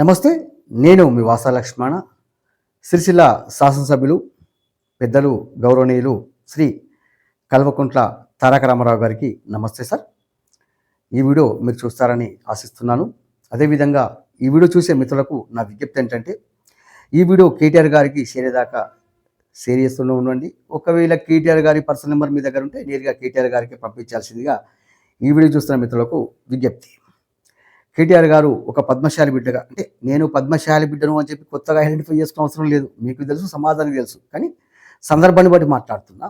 నమస్తే నేను మీ వాసా లక్ష్మణ. సిరిసిల్ల శాసనసభ్యులు పెద్దలు గౌరవనీయులు శ్రీ కల్వకుంట్ల తారక రామారావు గారికి నమస్తే సార్. ఈ వీడియో మీరు చూస్తారని ఆశిస్తున్నాను. అదేవిధంగా ఈ వీడియో చూసే మిత్రులకు నా విజ్ఞప్తి ఏంటంటే ఈ వీడియో కేటీఆర్ గారికి చేరేదాకా షేర్ చేస్తూనే ఉండండి. ఒకవేళ కేటీఆర్ గారి పర్సనల్ నెంబర్ మీ దగ్గర ఉంటే నేరుగా కేటీఆర్ గారికి పంపించాల్సిందిగా ఈ వీడియో చూస్తున్న మిత్రులకు విజ్ఞప్తి. కేటీఆర్ గారు ఒక పద్మశాలి బిడ్డగా అంటే నేను పద్మశాలి బిడ్డను అని చెప్పి కొత్తగా ఐడెంటిఫై చేసుకునే అవసరం లేదు. మీకు తెలుసు సమాజానికి తెలుసు. కానీ సందర్భాన్ని బట్టి మాట్లాడుతున్నా.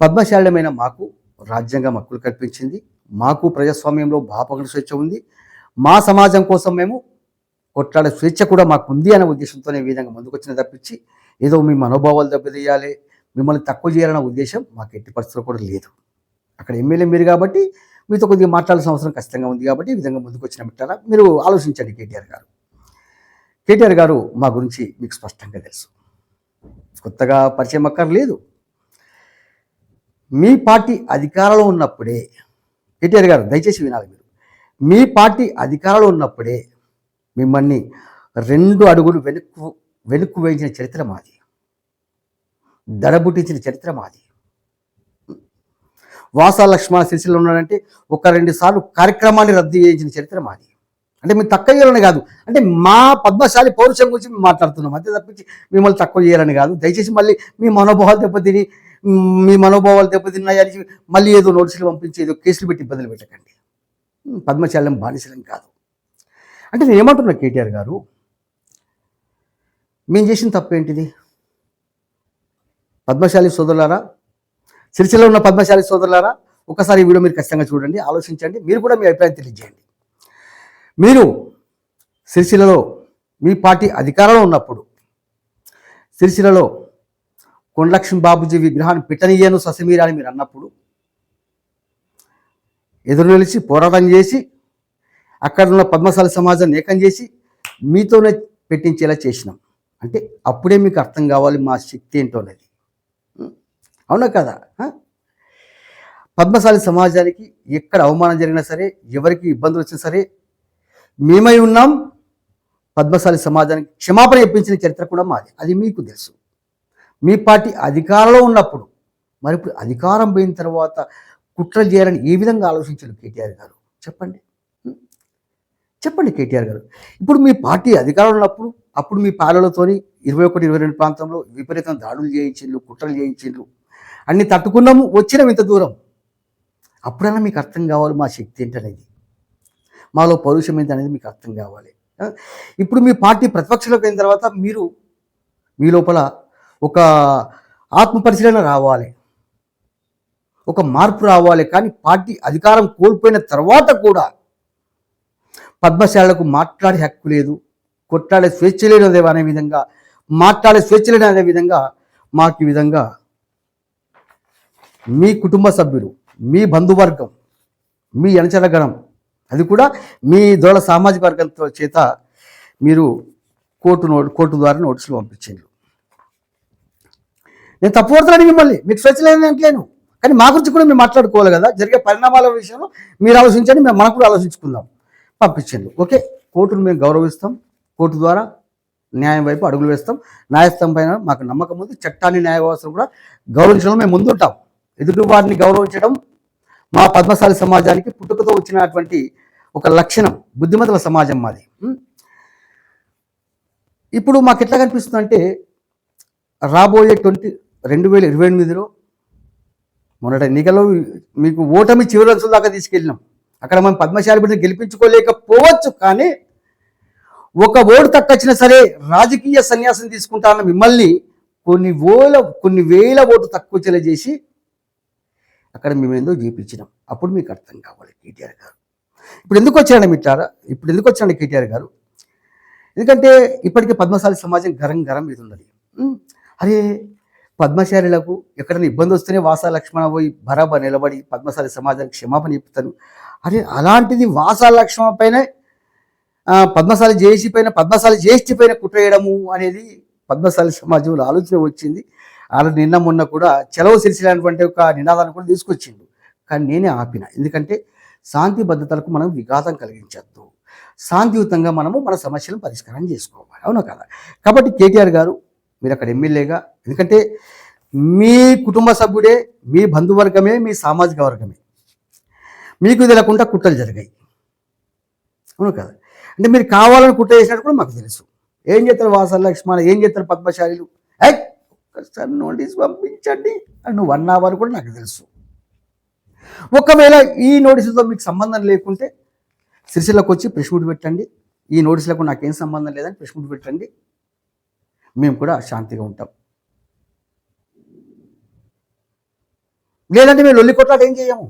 పద్మశాలమైన మాకు రాజ్యాంగం హక్కులు కల్పించింది. మాకు ప్రజాస్వామ్యంలో భాపకుల స్వేచ్ఛ ఉంది. మా సమాజం కోసం మేము కొట్లాడే స్వేచ్ఛ కూడా మాకు ఉంది అనే ఉద్దేశంతోనే ఈ విధంగా ముందుకొచ్చిన తప్పించి ఏదో మీ మనోభావాలు దెబ్బతీయాలి మిమ్మల్ని తక్కువ చేయాలన్న ఉద్దేశం మాకు ఎట్టి పరిస్థితుల్లో కూడా లేదు. అక్కడ ఎమ్మెల్యే మీరు కాబట్టి మీతో కొద్దిగా మాట్లాడాల్సిన అవసరం ఖచ్చితంగా ఉంది కాబట్టి ఈ విధంగా ముందుకు వచ్చిన బిడ్డారా మీరు ఆలోచించండి కేటీఆర్ గారు. కేటీఆర్ గారు మా గురించి మీకు స్పష్టంగా తెలుసు. కొత్తగా పరిచయం అక్కర్లేదు. మీ పార్టీ అధికారంలో ఉన్నప్పుడే కేటీఆర్ గారు దయచేసి వినాలి మీరు. మీ పార్టీ అధికారంలో ఉన్నప్పుడే మిమ్మల్ని రెండు అడుగులు వెనుక్కు వెనుక్కు వేయించిన చరిత్ర మాది. దడబుట్టించిన చరిత్ర మాది. వాసా లక్ష్మణ సిరిసిల్లో ఉన్నాడంటే ఒక రెండు సార్లు కార్యక్రమాన్ని రద్దు చేయించిన చరిత్ర మాది. అంటే మీరు తక్కువ చేయాలని కాదు. అంటే మా పద్మశాలి పౌరుషం గురించి మేము మాట్లాడుతున్నాం. అంతే తప్పించి మిమ్మల్ని తక్కువ చేయాలని కాదు. దయచేసి మళ్ళీ మీ మనోభావాలు దెబ్బతిని మీ మనోభావాలు దెబ్బతిన్నాయని మళ్ళీ ఏదో నోటీసులు పంపించి ఏదో కేసులు పెట్టి ఇబ్బందులు పెట్టకండి. పద్మశాలం బానిసలం కాదు. అంటే నేను ఏమంటున్నా కేటీఆర్ గారు? మేము చేసిన తప్పు ఏంటిది? పద్మశాలి సోదరులారా సిరిసిలో ఉన్న పద్మశాలి సోదరులారా ఒకసారి ఈ వీడియో మీరు ఖచ్చితంగా చూడండి ఆలోచించండి మీరు కూడా మీ అభిప్రాయం తెలియజేయండి. మీరు సిరిసిల్లలో మీ పార్టీ అధికారంలో ఉన్నప్పుడు సిరిసిల్లలో కొండలక్ష్మి బాబుజీ విగ్రహాన్ని పిట్టనీయను ససిమీరా అని మీరు అన్నప్పుడు ఎదురు నిలిచి పోరాటం చేసి అక్కడ ఉన్న పద్మశాలి సమాజాన్ని ఏకం చేసి మీతోనే పెట్టించేలా చేసినాం. అంటే అప్పుడే మీకు అర్థం కావాలి మా శక్తి ఏంటో అనేది. అవునా కదా? పద్మశాలి సమాజానికి ఎక్కడ అవమానం జరిగినా సరే ఎవరికి ఇబ్బందులు వచ్చినా సరే మేమై ఉన్నాం. పద్మశాలి సమాజానికి క్షమాపణ ఇప్పించిన చరిత్ర కూడా మాది. అది మీకు తెలుసు. మీ పార్టీ అధికారంలో ఉన్నప్పుడు మరి ఇప్పుడు అధికారం పోయిన తర్వాత కుట్ర చేయాలని ఏ విధంగా ఆలోచించారు కేటీఆర్ గారు? చెప్పండి. చెప్పండి కేటీఆర్ గారు. ఇప్పుడు మీ పార్టీ అధికారంలో ఉన్నప్పుడు అప్పుడు మీ పాలనతోని ఇరవై ఒకటి ఇరవై రెండు ప్రాంతంలో విపరీతం దాడులు చేయించిండ్రు కుట్రలు చేయించిండ్రు. అన్ని తట్టుకున్నాము వచ్చినాం ఇంత దూరం. అప్పుడైనా మీకు అర్థం కావాలి మా శక్తి ఏంటనేది. మాలో పౌరుషం ఏంటి అనేది మీకు అర్థం కావాలి. ఇప్పుడు మీ పార్టీ ప్రతిపక్షంలోకి అయిన తర్వాత మీరు మీ లోపల ఒక ఆత్మ పరిశీలన రావాలి. ఒక మార్పు రావాలి. కానీ పార్టీ అధికారం కోల్పోయిన తర్వాత కూడా పద్మశాలకు మాట్లాడే హక్కు లేదు. కొట్లాడే స్వేచ్ఛ లేనిదే అనే విధంగా మాట్లాడే స్వేచ్ఛ లేని అనే విధంగా మాకు ఈ విధంగా మీ కుటుంబ సభ్యులు మీ బంధువర్గం మీ గణం అది కూడా మీ దొడ సామాజిక వర్గంతో చేత మీరు కోర్టు నోటు కోర్టు ద్వారా నోటీసులు పంపించండి నేను తప్పు మిమ్మల్ని. మీకు స్వేచ్ఛ అంటలేను కానీ మా గురించి కూడా మేము మాట్లాడుకోవాలి కదా. జరిగే పరిణామాల విషయంలో మీరు ఆలోచించండి మేము మనం కూడా ఆలోచించుకుందాం. పంపించండి. ఓకే? కోర్టును మేము గౌరవిస్తాం. కోర్టు ద్వారా న్యాయం వైపు అడుగులు వేస్తాం. న్యాయస్థం పైన మాకు నమ్మకం ఉంది. చట్టాన్ని న్యాయ వ్యవస్థను కూడా గౌరవించడం మేము ముందుంటాం. ఎదుటివారిని గౌరవించడం మా పద్మశాలి సమాజానికి పుట్టుకతో వచ్చినటువంటి ఒక లక్షణం బుద్ధిమతుల సమాజం మాది. ఇప్పుడు మాకు ఎట్లా కనిపిస్తుంది అంటే రాబోయే ట్వంటీ రెండు వేల ఇరవై ఎనిమిదిలో మొన్నటి ఎన్నికల్లో మీకు ఓటమి చివరి అంచుల దాకా తీసుకెళ్ళినాం. అక్కడ మనం పద్మశాలి బిడ్డను గెలిపించుకోలేకపోవచ్చు కానీ ఒక ఓటు తక్కచ్చినా సరే రాజకీయ సన్యాసం తీసుకుంటాన్న మిమ్మల్ని కొన్ని వేల కొన్ని వేల ఓటు తక్కువ చేసి అక్కడ మేము ఏందో చూపించినాం. అప్పుడు మీకు అర్థం కావాలి కేటీఆర్ గారు. ఇప్పుడు ఎందుకు వచ్చారండి మిట్టారా ఇప్పుడు ఎందుకు వచ్చారండి కేటీఆర్ గారు? ఎందుకంటే ఇప్పటికే పద్మశాలి సమాజం గరం గరం మీద ఉన్నది. అరే పద్మశాలిలకు ఎక్కడైనా ఇబ్బంది వస్తేనే వాసా లక్ష్మణ పోయి బరాబర్ నిలబడి పద్మశాలి సమాజానికి క్షమాపణ చెప్తాను అరే అలాంటిది వాసా లక్ష్మణ పైన పద్మశాలి జేసి పైన పద్మశాలి జ్యేష్ఠి పైన కుట్రేయడము అనేది పద్మశాలి సమాజంలో ఆలోచన వచ్చింది. అలా నిన్న మొన్న కూడా చెలవు సిరిసినటువంటి ఒక నినాదాన్ని కూడా తీసుకొచ్చిండు. కానీ నేనే ఆపిన. ఎందుకంటే శాంతి భద్రతలకు మనం విఘాతం కలిగించద్దు. శాంతియుతంగా మనము మన సమస్యలను పరిష్కారం చేసుకోవాలి. అవునా కదా? కాబట్టి కేటీఆర్ గారు మీరు అక్కడ ఎమ్మెల్యేగా ఎందుకంటే మీ కుటుంబ సభ్యుడే మీ బంధువర్గమే మీ సామాజిక వర్గమే. మీకు తెలియకుండా కుట్రలు జరిగాయి. అవును కదా? అంటే మీరు కావాలని కుట్ర చేసినట్టు కూడా మాకు తెలుసు. ఏం చేస్తారు వాసన లక్ష్మణ? ఏం చేస్తారు పద్మశాలీలు? ఐ ఒకసారి నోటీస్ పంపించండి. అని నువ్వు వన్ అవర్ కూడా నాకు తెలుసు. ఒకవేళ ఈ నోటీసుతో మీకు సంబంధం లేకుంటే సిరిసిల్లకు వచ్చి ప్రెస్ మీట్ పెట్టండి. ఈ నోటీసులకు నాకేం సంబంధం లేదని ప్రెస్ మీట్ పెట్టండి. మేము కూడా శాంతిగా ఉంటాం. లేదంటే మేము లొల్లి కొట్లాట ఏం చేయము?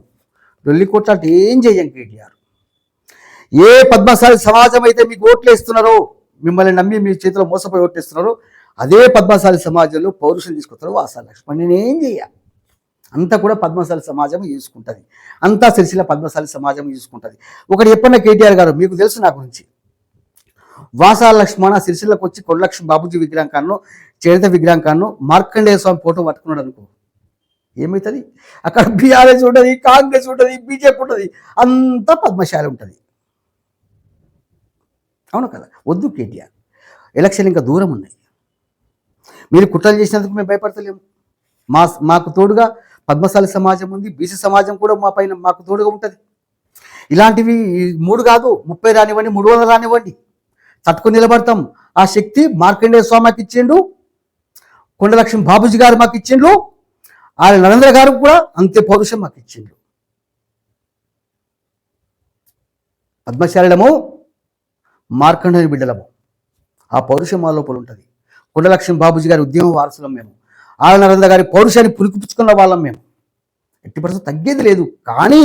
లొల్లి కొట్లాట ఏం చేయం కేటీఆర్? ఏ పద్మశాలి సమాజం అయితే మీకు ఓట్లు వేస్తున్నారో మిమ్మల్ని నమ్మి మీ చేతిలో మోసపోయి ఓట్లేస్తున్నారో అదే పద్మశాలి సమాజంలో పౌరుషం తీసుకొస్తారు వాసా లక్ష్మణ్. నేనేం చెయ్య అంతా కూడా పద్మశాలి సమాజం చూసుకుంటుంది. అంతా సిరిసిల పద్మశాలి సమాజం చూసుకుంటుంది. ఒకటి ఎప్పుడన్నా కేటీఆర్ గారు మీకు తెలుసు నా గురించి. వాసా లక్ష్మణ సిరిసిల్లకు వచ్చి కొండలక్ష్మి బాబుజీ విగ్రహం కాను చరిత విగ్రహం కాను మార్కండేయ స్వామి ఫోటో పట్టుకున్నాడు అనుకో. ఏమవుతుంది అక్కడ బీఆర్ఎస్ ఉంటుంది కాంగ్రెస్ ఉంటుంది బీజేపీ ఉంటుంది అంతా పద్మశాలి ఉంటుంది. అవును కదా? వద్దు కేటీఆర్. ఎలక్షన్ ఇంకా దూరం ఉన్నాయి. మీరు కుట్రలు చేసినందుకు మేము భయపడతలేము. మా మాకు తోడుగా పద్మశాలి సమాజం ఉంది బీసీ సమాజం కూడా మా పైన మాకు తోడుగా ఉంటుంది. ఇలాంటివి మూడు కాదు ముప్పై రానివ్వండి మూడు వందలు రానివ్వండి. తట్టుకుని నిలబడతాం. ఆ శక్తి మార్కండేయ స్వామికి ఇచ్చిండు కొండలక్ష్మి బాబుజీ గారు మాకు ఇచ్చిండ్రు ఆయన నరేంద్ర గారు కూడా అంతే పౌరుషం మాకు ఇచ్చిండ్రు పద్మశాలిడము మార్కండేయ బిడ్డలము. ఆ పౌరుషం మా లోపల ఉంటుంది. కొండలక్ష్మి బాబుజీ గారి ఉద్యమ వారసులం మేము. ఆళ్ళ నరేంద్ర గారి పౌరుషాన్ని పురికిపుచ్చుకున్న వాళ్ళం మేము. ఎట్టి పరిస్థితి తగ్గేది లేదు. కానీ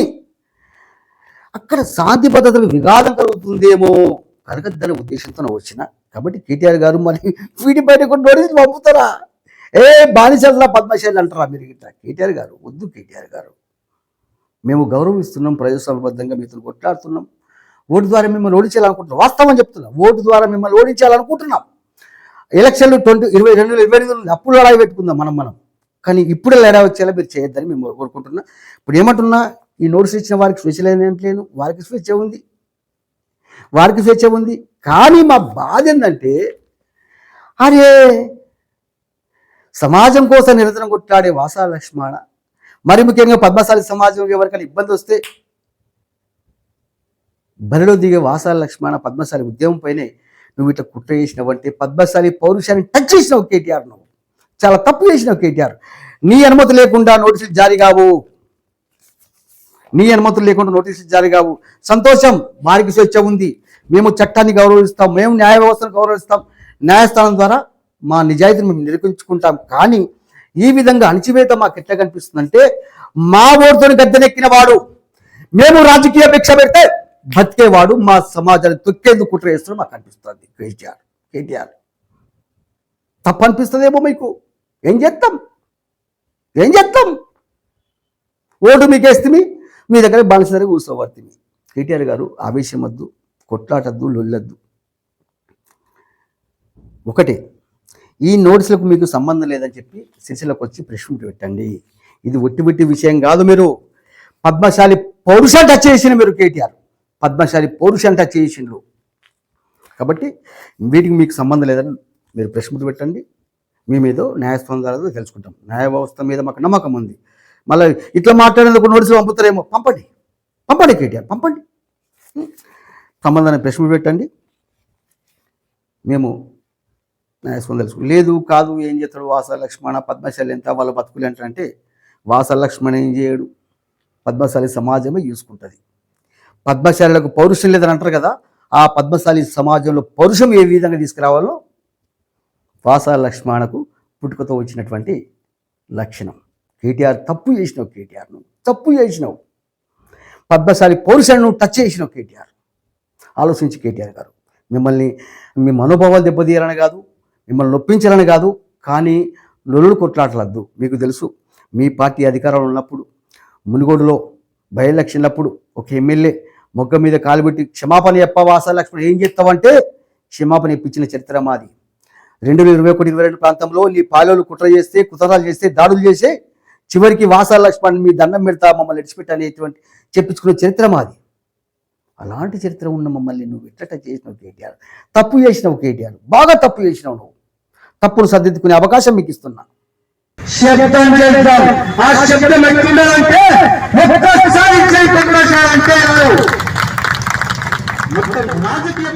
అక్కడ శాంతి భద్రతలు విఘాతం కలుగుతుందేమో కలగద్దనే ఉద్దేశంతో వచ్చిన. కాబట్టి కేటీఆర్ గారు మరి వీటి బయట కూడా నోటీసులు పంపుతారా? ఏ బానిసల్లా పద్మశాలి అంటారా మీరు గిట్ట కేటీఆర్ గారు వద్దు కేటీఆర్ గారు. మేము గౌరవిస్తున్నాం ప్రజాస్వామ్యబద్ధంగా మీతో కొట్లాడుతున్నాం. ఓటు ద్వారా మిమ్మల్ని ఓడించాలనుకుంటున్నాం. వాస్తవం చెప్తున్నాం. ఓటు ద్వారా మిమ్మల్ని ఓడించాలనుకుంటున్నాం. ఎలక్షన్లు ట్వంటీ ఇరవై రెండు ఇరవై ఎనిమిది అప్పుడు లడాయి పెట్టుకుందాం మనం మనం. కానీ ఇప్పుడు లడా వచ్చేలా మీరు చేయొద్దని మేము కోరుకుంటున్నా. ఇప్పుడు ఏమంటున్నా ఈ నోటీస్ ఇచ్చిన వారికి స్వేచ్ఛ లేదంటలేను వారికి స్వేచ్ఛ ఉంది. వారికి స్వేచ్ఛ ఉంది. కానీ మా బాధ ఏంటంటే అరే సమాజం కోసం నిరంతరం కొట్లాడే వాసా లక్ష్మణ. మరి ముఖ్యంగా పద్మశాలి సమాజం ఎవరికైనా ఇబ్బంది వస్తే బరిలో దిగే వాసాల లక్ష్మణ పద్మశాలి ఉద్యమం పైనే నువ్వు ఇట్లా కుట్ర చేసినావంటే పద్మశాలి పౌరుషాన్ని టచ్ చేసినావు కేటీఆర్ నువ్వు. చాలా తప్పు చేసినావు కేటీఆర్. నీ అనుమతి లేకుండా నోటీసులు జారీ కావు. నీ అనుమతులు లేకుండా నోటీసులు జారీ కావు. సంతోషం వారికి స్వేచ్ఛ ఉంది. మేము చట్టాన్ని గౌరవిస్తాం మేము న్యాయ వ్యవస్థను గౌరవిస్తాం. న్యాయస్థానం ద్వారా మా నిజాయితీని మేము నిరూపించుకుంటాం. కానీ ఈ విధంగా అణచివేత మాకు ఎట్లా కనిపిస్తుందంటే మా ఓటుతో గద్దెనెక్కిన వాడు. మేము రాజకీయ భిక్ష పెడితే బతికేవాడు మా సమాజాన్ని తొక్కేందుకు కుట్ర చేస్తున్నాడు మాకు అనిపిస్తుంది. కేటీఆర్ కేటీఆర్. తప్పు అనిపిస్తుందేమో మీకు? ఏం చేస్తాం? ఏం చేస్తాం? ఓటు మీకేస్తుంది మీ దగ్గర బానిసరి కూర్చోబడుతుంది కేటీఆర్ గారు ఆవేశం వద్దు కొట్లాటద్దు లొల్లద్దు. ఒకటే ఈ నోటీసులకు మీకు సంబంధం లేదని చెప్పి సిరిసిలకు వచ్చి ప్రెస్ మీట్ పెట్టండి. ఇది ఒట్టి విషయం కాదు మీరు. పద్మశాలి పౌరుషం టచ్ చేసిన మీరు కేటీఆర్. పద్మశాలి పౌరుషం టచ్ చేసిండ్రు కాబట్టి వీటికి మీకు సంబంధం లేదని మీరు ప్రశ్నలు పెట్టండి. మేమేదో న్యాయస్థానం తెలుసుకుంటాం. న్యాయ వ్యవస్థ మీద మాకు నమ్మకం ఉంది. మళ్ళీ ఇట్లా మాట్లాడేందుకు నోటీసులు పంపుతారేమో? పంపండి. పంపండి కేటీఆర్ పంపండి. సంబంధాన్ని ప్రశ్నలు పెట్టండి. మేము న్యాయస్థానం తెలుసుకుంటాం. లేదు కాదు ఏం చేస్తాడు వాస లక్ష్మణ పద్మశాలి ఎంత వాళ్ళ బతుకులు ఏంటంటే వాస లక్ష్మణ ఏం చేయడు. పద్మశాలి సమాజమే చూసుకుంటుంది పద్మశాలకు పౌరుషం లేదని అంటారు కదా ఆ పద్మశాలి సమాజంలో పౌరుషం ఏ విధంగా తీసుకురావాలో వాస లక్ష్మణకు పుట్టుకతో వచ్చినటువంటి లక్షణం. కేటీఆర్ తప్పు చేసినావు కేటీఆర్ నువ్వు తప్పు చేసినావు. పద్మశాలి పౌరుషాన్ని నువ్వు టచ్ చేసినావు కేటీఆర్. ఆలోచించి కేటీఆర్ గారు. మిమ్మల్ని మీ మనోభావాలు దెబ్బతీయాలని కాదు మిమ్మల్ని నొప్పించాలని కాదు కానీ లొల్లు కొట్లాటలద్దు. మీకు తెలుసు మీ పార్టీ అధికారంలో ఉన్నప్పుడు మునుగోడులో బై ఎలక్షన్లప్పుడు ఒక ఎమ్మెల్యే మొగ్గ మీద కాలుబెట్టి క్షమాపణ చెప్పవాస లక్ష్మణ్ ఏం చేస్తావంటే క్షమాపణ ఇప్పించిన చరిత్ర మాది. రెండు వేల ఇరవై ఒకటి ఇరవై రెండు ప్రాంతంలో నీ పాలోలు కుట్ర చేస్తే కుతరాలు చేస్తే దాడులు చేస్తే చివరికి వాసా లక్ష్మణ్ మీ దండం పెడతా మమ్మల్ని విడిచిపెట్టి అనేటువంటి చెప్పించుకునే చరిత్ర మాది. అలాంటి చరిత్ర ఉన్న మమ్మల్ని నువ్వు ఇట్లట చేసినావు కేటీఆర్? తప్పు చేసినావు కేటీఆర్. బాగా తప్పు చేసినావు నువ్వు. తప్పును సర్దిద్దుకునే అవకాశం మీకు ఇస్తున్నా. శబ్దం చేద్దాం ఆ శబ్దం ఎట్లుండాలంటే ఒక్కసారి చేయకుండా అంటే రాజకీయ